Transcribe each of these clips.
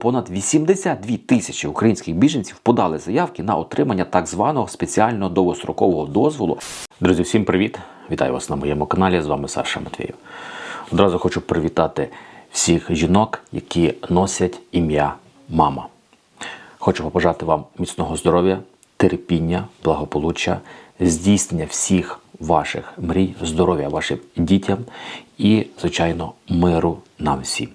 Понад 82 тисячі українських біженців подали заявки на отримання так званого спеціального довгострокового дозволу. Друзі, всім привіт! Вітаю вас на моєму каналі. З вами Саша Матвєєв. Одразу хочу привітати всіх жінок, які носять ім'я мама. Хочу побажати вам міцного здоров'я, терпіння, благополуччя, здійснення всіх ваших мрій, здоров'я вашим дітям і, звичайно, миру нам всім.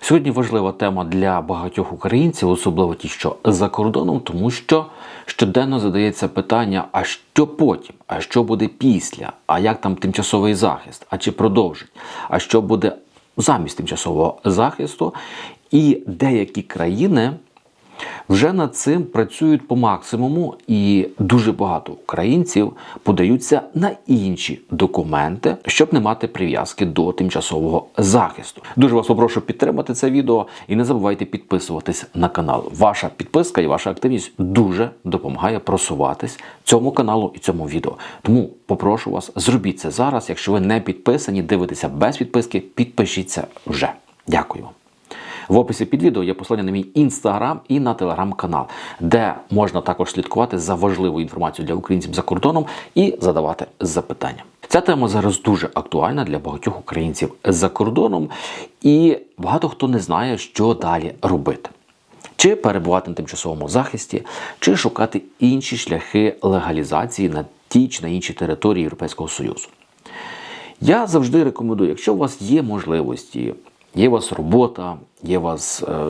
Сьогодні важлива тема для багатьох українців, особливо ті, що за кордоном, тому що щоденно задається питання: а що потім? А що буде після? А як там тимчасовий захист? А чи продовжить? А що буде замість тимчасового захисту? І деякі країни вже над цим працюють по максимуму, і дуже багато українців подаються на інші документи, щоб не мати прив'язки до тимчасового захисту. Дуже вас попрошу підтримати це відео і не забувайте підписуватись на канал. Ваша підписка і ваша активність дуже допомагає просуватись цьому каналу і цьому відео. Тому попрошу вас, зробіть це зараз. Якщо ви не підписані, дивитеся без підписки, підпишіться вже. Дякую. В описі під відео є посилання на мій інстаграм і на телеграм-канал, де можна також слідкувати за важливою інформацією для українців за кордоном і задавати запитання. Ця тема зараз дуже актуальна для багатьох українців за кордоном, і багато хто не знає, що далі робити. Чи перебувати на тимчасовому захисті, чи шукати інші шляхи легалізації на тій чи на іншій території Європейського Союзу. Я завжди рекомендую, якщо у вас є можливості, є у вас робота, є у вас е,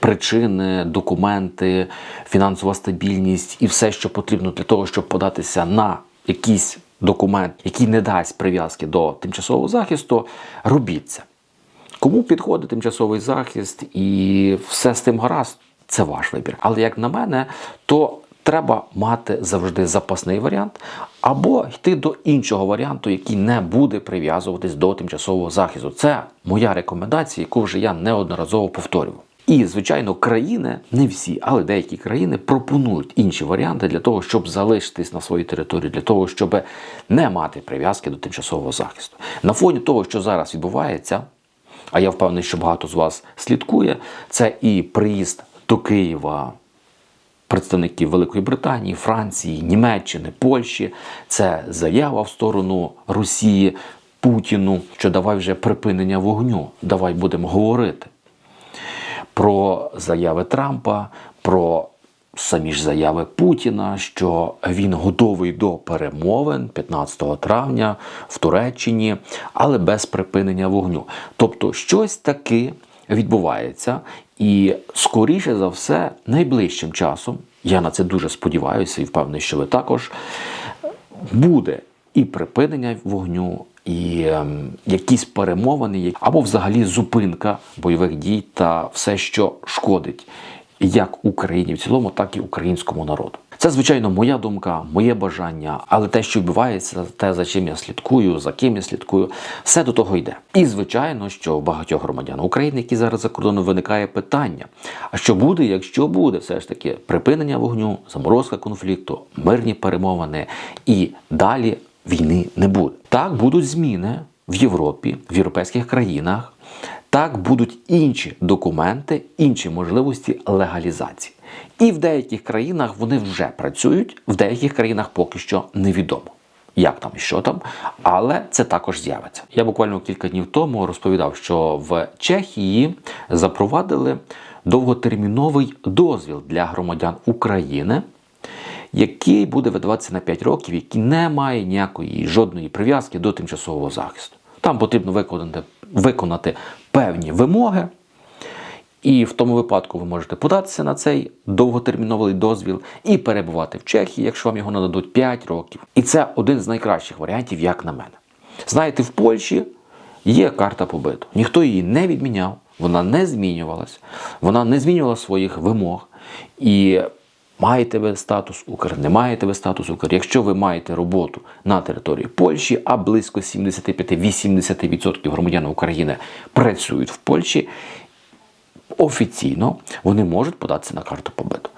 причини, документи, фінансова стабільність і все, що потрібно для того, щоб податися на якийсь документ, який не дасть прив'язки до тимчасового захисту, робіть це. Кому підходить тимчасовий захист і все з тим гаразд, це ваш вибір. Але як на мене, то треба мати завжди запасний варіант, або йти до іншого варіанту, який не буде прив'язуватись до тимчасового захисту. Це моя рекомендація, яку вже я неодноразово повторював. І, звичайно, країни, не всі, але деякі країни пропонують інші варіанти для того, щоб залишитись на своїй території, для того, щоб не мати прив'язки до тимчасового захисту. На фоні того, що зараз відбувається, а я впевнений, що багато з вас слідкує, це і приїзд до Києва представників Великої Британії, Франції, Німеччини, Польщі. Це заява в сторону Росії Путіну, що давай вже припинення вогню, давай будемо говорити. Про заяви Трампа, про самі ж заяви Путіна, що він готовий до перемовин 15 травня в Туреччині, але без припинення вогню. Тобто, щось таке відбувається, і скоріше за все, найближчим часом, я на це дуже сподіваюся і впевнений, що ви також буде і припинення вогню, і ем, якісь перемовини, або взагалі зупинка бойових дій та все, що шкодить як Україні в цілому, так і українському народу. Це, звичайно, моя думка, моє бажання, але те, що відбувається, те, за чим я слідкую, за ким я слідкую, все до того йде. І звичайно, що у багатьох громадян України, які зараз за кордоном, виникає питання: а що буде, якщо буде все ж таки припинення вогню, заморозка конфлікту, мирні перемовини і далі війни не буде. Так будуть зміни в Європі, в європейських країнах. Так будуть інші документи, інші можливості легалізації. І в деяких країнах вони вже працюють, в деяких країнах поки що невідомо. Як там і що там, але це також з'явиться. Я буквально кілька днів тому розповідав, що в Чехії запровадили довготерміновий дозвіл для громадян України, який буде видаватися на 5 років, який не має ніякої жодної прив'язки до тимчасового захисту. Там потрібно виконати, виконати певні вимоги. І в тому випадку ви можете податися на цей довготерміновий дозвіл і перебувати в Чехії, якщо вам його нададуть 5 років. І це один з найкращих варіантів, як на мене. Знаєте, в Польщі є карта побиту. Ніхто її не відміняв, вона не змінювалась, вона не змінювала своїх вимог. І маєте ви статус Укр, не маєте ви статус Укр. Якщо ви маєте роботу на території Польщі, а близько 75-80% громадян України працюють в Польщі, офіційно вони можуть податися на карту побиту.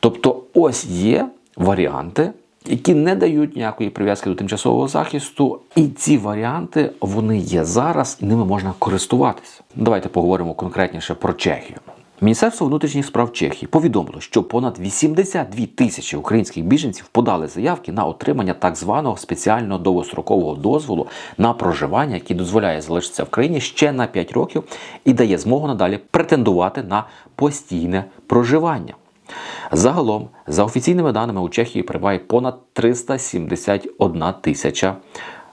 Тобто, ось є варіанти, які не дають ніякої прив'язки до тимчасового захисту, і ці варіанти вони є зараз, і ними можна користуватися. Давайте поговоримо конкретніше про Чехію. Міністерство внутрішніх справ Чехії повідомило, що понад 82 тисячі українських біженців подали заявки на отримання так званого спеціального довгострокового дозволу на проживання, який дозволяє залишитися в країні ще на 5 років і дає змогу надалі претендувати на постійне проживання. Загалом, за офіційними даними, у Чехії перебуває понад 371 тисяча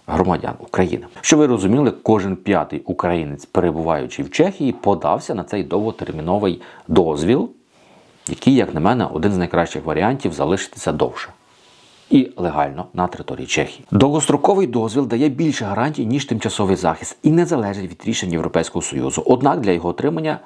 громадян України. Щоб ви розуміли, кожен п'ятий українець, перебуваючи в Чехії, подався на цей довготерміновий дозвіл, який, як на мене, один з найкращих варіантів залишитися довше. І легально на території Чехії. Довгостроковий дозвіл дає більше гарантій, ніж тимчасовий захист, і не залежить від рішень Європейського Союзу. Однак для його отримання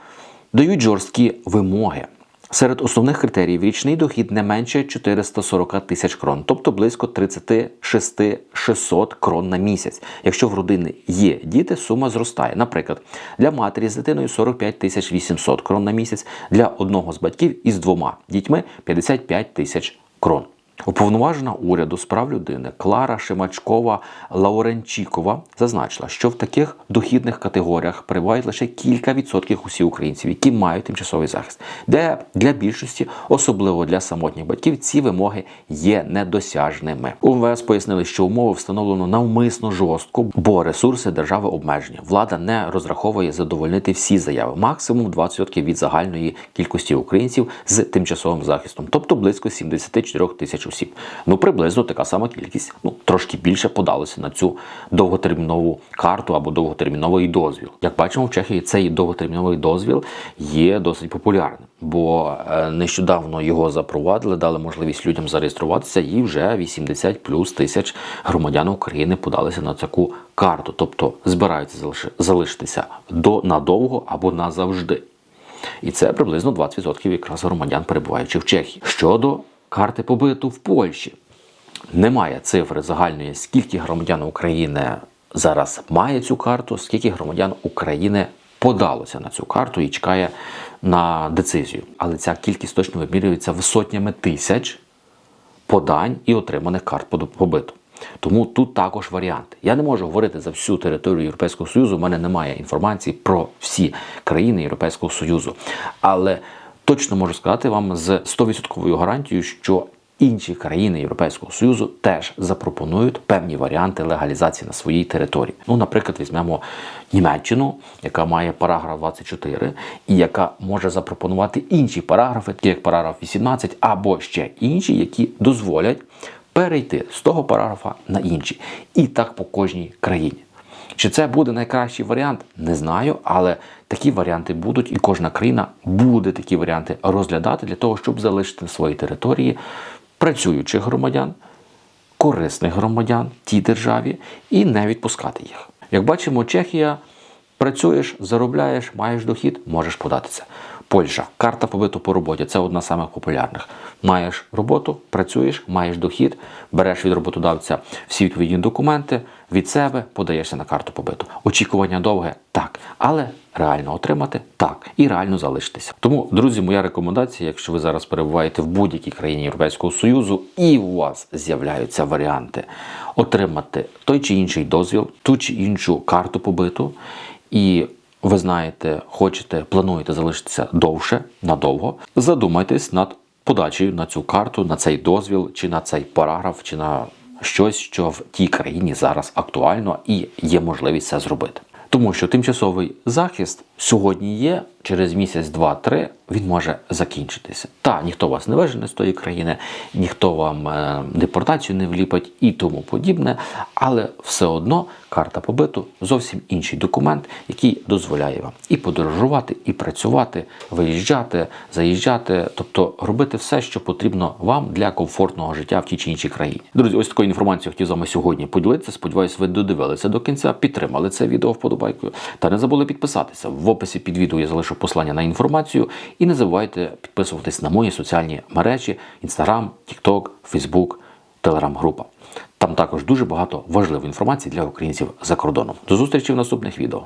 дають жорсткі вимоги. Серед основних критеріїв річний дохід не менше 440 тисяч крон, тобто близько 36 600 крон на місяць. Якщо в родини є діти, сума зростає. Наприклад, для матері з дитиною 45 тисяч 800 крон на місяць, для одного з батьків із двома дітьми 55 тисяч крон. Уповноважена уряду з прав людини Клара Шимачкова Лауренчікова зазначила, що в таких дохідних категоріях перебувають лише кілька відсотків усіх українців, які мають тимчасовий захист, де для більшості, особливо для самотніх батьків, ці вимоги є недосяжними. У МВС пояснили, що умови встановлено навмисно жорстко, бо ресурси держави обмежені. Влада не розраховує задовольнити всі заяви, максимум 20% від загальної кількості українців з тимчасовим захистом, тобто близько 74 тисяч осіб. Ну приблизно така сама кількість, ну трошки більше подалося на цю довготермінову карту або довготерміновий дозвіл. Як бачимо, в Чехії цей довготерміновий дозвіл є досить популярним, бо е, нещодавно його запровадили, дали можливість людям зареєструватися, і вже 80 плюс тисяч громадян України подалися на таку карту, тобто збираються залишитися до надовго або назавжди. І це приблизно 20% якраз громадян, перебуваючи в Чехії. Щодо карти побиту в Польщі, немає цифри загальної, скільки громадян України зараз має цю карту, скільки громадян України подалося на цю карту і чекає на децизію. Але ця кількість точно вимірюється в сотнями тисяч подань і отриманих карт побиту. Тому тут також варіанти. Я не можу говорити за всю територію Європейського Союзу. У мене немає інформації про всі країни Європейського Союзу. Але точно можу сказати вам з 100% гарантією, що інші країни Європейського Союзу теж запропонують певні варіанти легалізації на своїй території. Ну, наприклад, візьмемо Німеччину, яка має параграф 24, і яка може запропонувати інші параграфи, такі як параграф 18, або ще інші, які дозволять перейти з того параграфа на інший. І так по кожній країні. Чи це буде найкращий варіант? Не знаю, але такі варіанти будуть, і кожна країна буде такі варіанти розглядати для того, щоб залишити на своїй території працюючих громадян, корисних громадян тій державі і не відпускати їх. Як бачимо, Чехія працюєш, заробляєш, маєш дохід, можеш податися. Польща, карта побиту по роботі це одна з самих популярних. Маєш роботу, працюєш, маєш дохід, береш від роботодавця всі відповідні документи від себе, подаєшся на карту побиту. Очікування довге так, але реально отримати так і реально залишитися. Тому, друзі, моя рекомендація, якщо ви зараз перебуваєте в будь-якій країні Європейського Союзу, і у вас з'являються варіанти отримати той чи інший дозвіл, ту чи іншу карту побиту, і ви знаєте, хочете, плануєте залишитися довше, надовго, задумайтесь над подачею на цю карту, на цей дозвіл, чи на цей параграф, чи на щось, що в тій країні зараз актуально і є можливість це зробити. Тому що тимчасовий захист сьогодні є, через місяць, два-три він може закінчитися. Та ніхто вас не вижене з тої країни, ніхто вам е, депортацію не вліпить і тому подібне, але все одно карта побиту зовсім інший документ, який дозволяє вам і подорожувати, і працювати, виїжджати, заїжджати, тобто робити все, що потрібно вам для комфортного життя в тій чи іншій країні. Друзі, ось такою інформацією хотів з вами сьогодні поділитися. Сподіваюсь, ви додивилися до кінця, підтримали це відео вподобайкою та не забули підписатися. Описі під відео я залишу послання на інформацію. І не забувайте підписуватись на мої соціальні мережі: Instagram, TikTok, Facebook, Telegram-група. Там також дуже багато важливої інформації для українців за кордоном. До зустрічі в наступних відео.